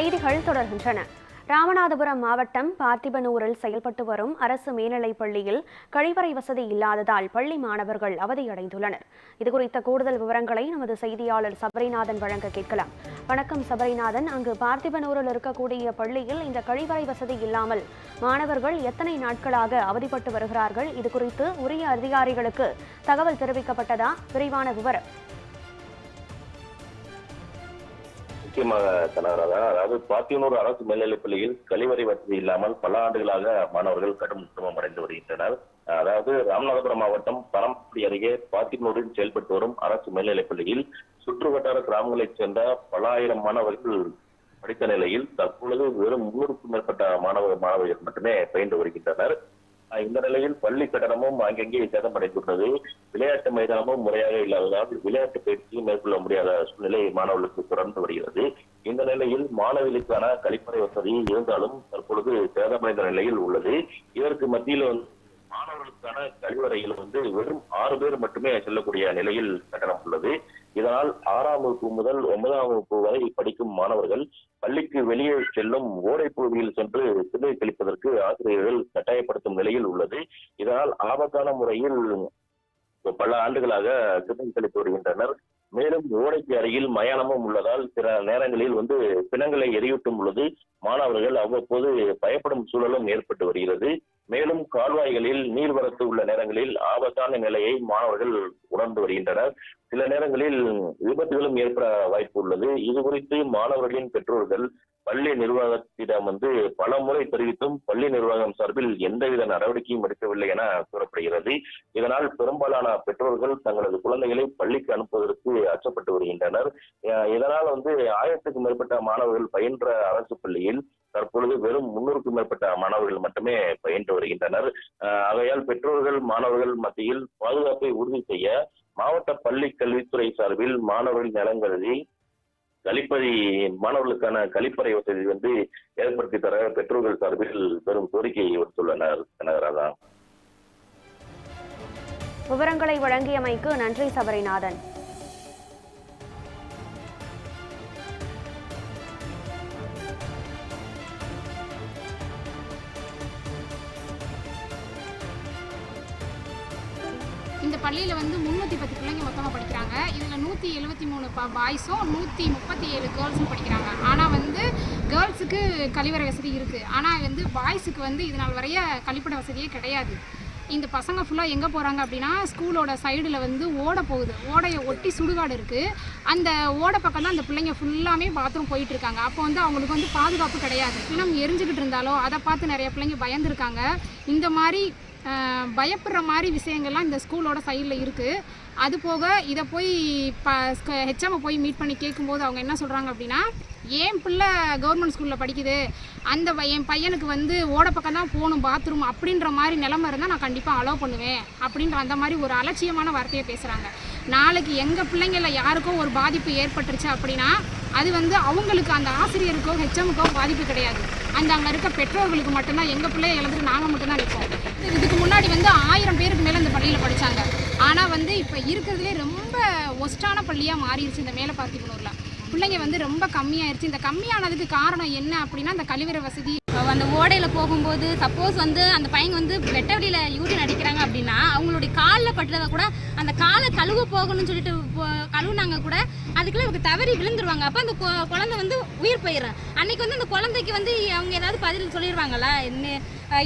செய்திகள் தொடர்கின்றன. ராமநாதபுரம் மாவட்டம் பார்த்திபனூரில் செயல்பட்டு வரும் அரசு மேல்நிலைப் பள்ளியில் கழிவறை வசதி இல்லாததால் பள்ளி மாணவர்கள் அவதியடைந்துள்ளனர். இதுகுறித்த கூடுதல் விவரங்களை நமது செய்தியாளர் சபரிநாதன் வழங்க கேட்கலாம். வணக்கம் சபரிநாதன். அங்கு பார்த்திபனூரில் இருக்கக்கூடிய பள்ளியில் இந்த கழிவறை வசதி இல்லாமல் மாணவர்கள் எத்தனை நாட்களாக அவதிப்பட்டு வருகிறார்கள்? இதுகுறித்து உரிய அதிகாரிகளுக்கு தகவல் தெரிவிக்கப்பட்டதா? விரிவான விவரம். முக்கியமாக கனகராஜா அதாவது பாத்தியனூர் அரசு மேல்நிலைப் பள்ளியில் கழிவறை வசதி இல்லாமல் பல ஆண்டுகளாக மாணவர்கள் கடும் சிரமம் அடைந்து வருகின்றனர். அதாவது ராமநாதபுரம் மாவட்டம் பரம்படி அருகே பாத்தியனூரில் செயல்பட்டு வரும் அரசு மேல்நிலைப் பள்ளியில் சுற்று வட்டார கிராமங்களைச் சேர்ந்த பல ஆயிரம் மாணவர்கள் படித்த நிலையில் தற்பொழுது வெறும் முன்னூறுக்கும் மேற்பட்ட மாணவ மாணவர்கள் மட்டுமே பயின்று வருகின்றனர். இந்த நிலையில் பள்ளி கட்டணமும் அங்கங்கே சேதமடைந்துள்ளது விளையாட்டு மைதானமும் முறையாக இல்லாததால் விளையாட்டு பயிற்சியும் மேற்கொள்ள முடியாத சூழ்நிலை மாணவர்களுக்கு தொடர்ந்து வருகிறது. இந்த நிலையில் மாணவிகளுக்கான கழிப்பறை வசதி இருந்தாலும் தற்பொழுது சேதமடைந்த நிலையில் உள்ளது. இதற்கு மத்தியில் வந்து கழிவறையில் வந்து வெறும் ஆறு பேர் மட்டுமே செல்லக்கூடிய நிலையில் கட்டணம் உள்ளது. இதனால் ஆறாம் வகுப்பு முதல் ஒன்பதாம் வகுப்பு வரை படிக்கும் மாணவர்கள் பள்ளிக்கு வெளியே செல்லும் ஓடை பகுதியில் சென்று சிறுநீர் கழிப்பதற்கு ஆசிரியர்கள் கட்டாயப்படுத்தும் நிலையில் உள்ளது. இதனால் ஆபத்தான முறையில் பல ஆண்டுகளாக சிறுநீர் கழித்து வருகின்றனர். மேலும் ஓடைக்கு அருகில் மயானமும் உள்ளதால் சில நேரங்களில் வந்து பிணங்களை எரியூட்டும் பொழுது மாணவர்கள் அவ்வப்போது பயப்படும் சூழலும் ஏற்பட்டு வருகிறது. மேலும் கால்வாய்களில் நீர்வரத்து உள்ள நேரங்களில் ஆபத்தான நிலையை மாணவர்கள் உணர்ந்து வருகின்றனர். சில நேரங்களில் விபத்துகளும் ஏற்பட வாய்ப்பு உள்ளது. இது குறித்து மாணவர்களின் பெற்றோர்கள் பள்ளி நிர்வாகத்திடம் வந்து பல முறை தெரிவித்தும் பள்ளி நிர்வாகம் சார்பில் எந்தவித நடவடிக்கையும் எடுக்கவில்லை என கூறப்படுகிறது. இதனால் பெரும்பாலான பெற்றோர்கள் தங்களது குழந்தைகளை பள்ளிக்கு அனுப்புவதற்கு அச்சப்பட்டு வருகின்றனர். இதனால் வந்து ஆயிரத்துக்கும் மேற்பட்ட மாணவர்கள் பயின்ற அரசு பள்ளியில் தற்பொழுது வெறும் முன்னூறுக்கும் மேற்பட்ட மாணவர்கள் மட்டுமே பயின்று வருகின்றனர். அஹ் ஆகையால் பெற்றோர்கள் மாணவர்கள் மத்தியில் பாதுகாப்பை உறுதி செய்ய மாவட்ட பள்ளி கல்வித்துறை சார்பில் மாணவர்கள் நலன் கருதி கழிப்பறை மாணவர்களுக்கான கழிப்பறை வசதி வந்து ஏற்படுத்தி தர பெற்றோர்கள் சார்பில் பெரும் கோரிக்கையை விடுத்துள்ளனர் கனகராஜா விவரங்களை வழங்கியமைக்கு நன்றி சபரிநாதன். இந்த பள்ளியில் வந்து முந்நூற்றி பத்து பிள்ளைங்க மொத்தமாக படிக்கிறாங்க. இதில் நூற்றி எழுபத்தி மூணு பா பாய்ஸும் நூற்றி முப்பத்தி ஏழு கேர்ள்ஸும் படிக்கிறாங்க. ஆனால் வந்து கேர்ள்ஸுக்கு கழிவறை வசதி இருக்குது ஆனால் வந்து பாய்ஸுக்கு வந்து இது நாள் வரைய கழிப்பிட வசதியே கிடையாது. இந்த பசங்க ஃபுல்லாக எங்கே போகிறாங்க அப்படின்னா ஸ்கூலோட சைடில் வந்து ஓட போகுது. ஓடையை ஒட்டி சுடுகாடு இருக்குது அந்த ஓடை பக்கம் தான் அந்த பிள்ளைங்க ஃபுல்லாமே பாத்ரூம் போயிட்டுருக்காங்க அப்போ வந்து அவங்களுக்கு வந்து பாதுகாப்பு கிடையாது. பிணம் எரிஞ்சுக்கிட்டு இருந்தாலோ அதை பார்த்து நிறைய பிள்ளைங்க பயந்துருக்காங்க. இந்த மாதிரி பயப்படுற மாதிரி விஷயங்கள்லாம் இந்த ஸ்கூலோட சைடில் இருக்குது அது போக இதை போய் ப ஹெச்எம் போய் மீட் பண்ணி கேட்கும்போது அவங்க என்ன சொல்கிறாங்க அப்படின்னா ஏன் பிள்ளை கவர்மெண்ட் ஸ்கூலில் படிக்குது? அந்த என் பையனுக்கு வந்து ஓட பக்கம் தான் போகணும் பாத்ரூம் அப்படின்ற மாதிரி நிலமை இருந்தால் நான் கண்டிப்பாக அலோவ் பண்ணுவேன் அப்படின்ற அந்த மாதிரி ஒரு அலட்சியமான வார்த்தையை பேசுகிறாங்க நாளைக்கு எங்கள் பிள்ளைங்கள யாருக்கோ ஒரு பாதிப்பு ஏற்பட்டுருச்சு அப்படின்னா அது வந்து அவங்களுக்கு அந்த ஆசிரியருக்கோ ஹெச்எம்க்கோ பாதிப்பு கிடையாது. அந்த அங்கே இருக்க பெற்றோர்களுக்கு மட்டும்தான் எங்கள் பிள்ளைய இழந்துட்டு நாங்கள் மட்டும்தான் நிற்போம் இதுக்கு முன்னாடி வந்து ஆயிரம் பேருக்கு மேலே இந்த பள்ளியில் படித்தாங்க ஆனால் வந்து இப்போ இருக்கிறதுலே ரொம்ப ஒஸ்டான பள்ளியாக மாறிடுச்சு இந்த மேலே பார்த்திபனூரில் பிள்ளைங்க வந்து ரொம்ப கம்மியாயிருச்சு. இந்த கம்மியானதுக்கு காரணம் என்ன அப்படின்னா இந்த கழிவறை வசதி அந்த ஓடையில் போகும்போது சப்போஸ் வந்து அந்த பையன் வந்து வெட்ட வழியில் யூரின் அடிக்கிறாங்க அப்படின்னா அவங்களுடைய காலில் பட்டுறத கூட அந்த காலை கழுவ போகணும்னு சொல்லிட்டு கழுவுனாங்க கூட அதுக்குள்ள இவங்க தவறி விழுந்துருவாங்க. அப்போ அந்த கொ- குழந்தை வந்து உயிர் போயிடுறேன் அன்னைக்கு வந்து அந்த குழந்தைக்கு வந்து அவங்க ஏதாவது பதில் சொல்லிடுவாங்களா என்ன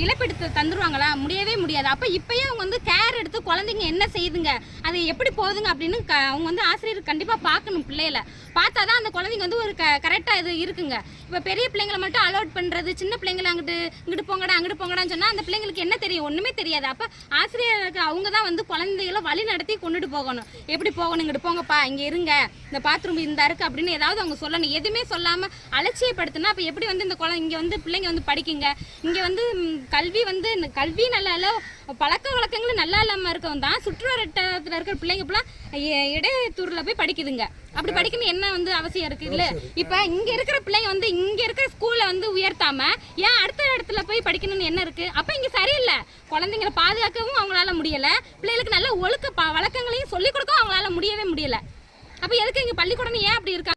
இழப்பீடு த- தந்துருவாங்களா? முடியவே முடியாது. அப்போ இப்பயே அவங்க வந்து கேர் எடுத்து குழந்தைங்க என்ன செய்யுதுங்க அது எப்படி போகுதுங்க அப்படின்னு க அவங்க வந்து ஆசிரியர் கண்டிப்பாக பார்க்கணும் பிள்ளைகளை பார்த்தா தான் அந்த குழந்தைங்க வந்து ஒரு க கரெக்டாக இது இருக்குங்க. இப்போ பெரிய பிள்ளைங்களை மட்டும் அலோட் பண்ணுறது சின்ன பிள்ளைங்களை அங்கிட்டு இங்கிட்டு போங்கடா அங்கிட்டு போங்கடான்னு சொன்னால் அந்த பிள்ளைங்களுக்கு என்ன தெரியும்? ஒன்றுமே தெரியாது. அப்போ ஆசிரியருக்கு அவங்க தான் வந்து குழந்தைகளை வழி நடத்தி கொண்டுட்டு போகணும். எப்படி போகணும்? இங்கிட்டு போங்கப்பா இங்கே இருங்க. இந்த பாத்ரூம் இந்த இருக்கு அப்படின்னு ஏதாவது அவங்க சொல்லணும். எதுவுமே சொல்லாமல் அலட்சியப்படுத்தினா அப்போ எப்படி வந்து இந்த குழந்தை இங்கே வந்து பிள்ளைங்க வந்து படிக்குங்க? இங்கே வந்து கல்வி வந்து இந்த கல்வி நல்லா இல்லை பழக்க வழக்கங்களும் நல்லா இல்லாமல் இருக்கவும் தான். சுற்றுவட்டத்தில் இருக்கிற பிள்ளைங்க ஃபுல்லாக இடைத்தூரில் போய் படிக்குதுங்க. அப்படி படிக்கணும் என்ன வந்து அவசியம் இருக்கு? இல்ல இப்ப இங்க இருக்கிற பிள்ளைங்க வந்து இங்க இருக்கிற ஸ்கூல்ல வந்து உயர்த்தாம ஏன் அடுத்த இடத்துல போய் படிக்கணும்னு என்ன இருக்கு? அப்ப இங்க சரியில்லை. குழந்தைங்களை பாதுகாக்கவும் அவங்களால முடியல. பிள்ளைகளுக்கு நல்ல ஒழுக்க வழக்கங்களையும் சொல்லிக் கொடுக்கவும் அவங்களால முடியவே முடியல. அப்ப எதுக்கு இங்க பள்ளிக்கூடம் ஏன் அப்படி இருக்காங்க?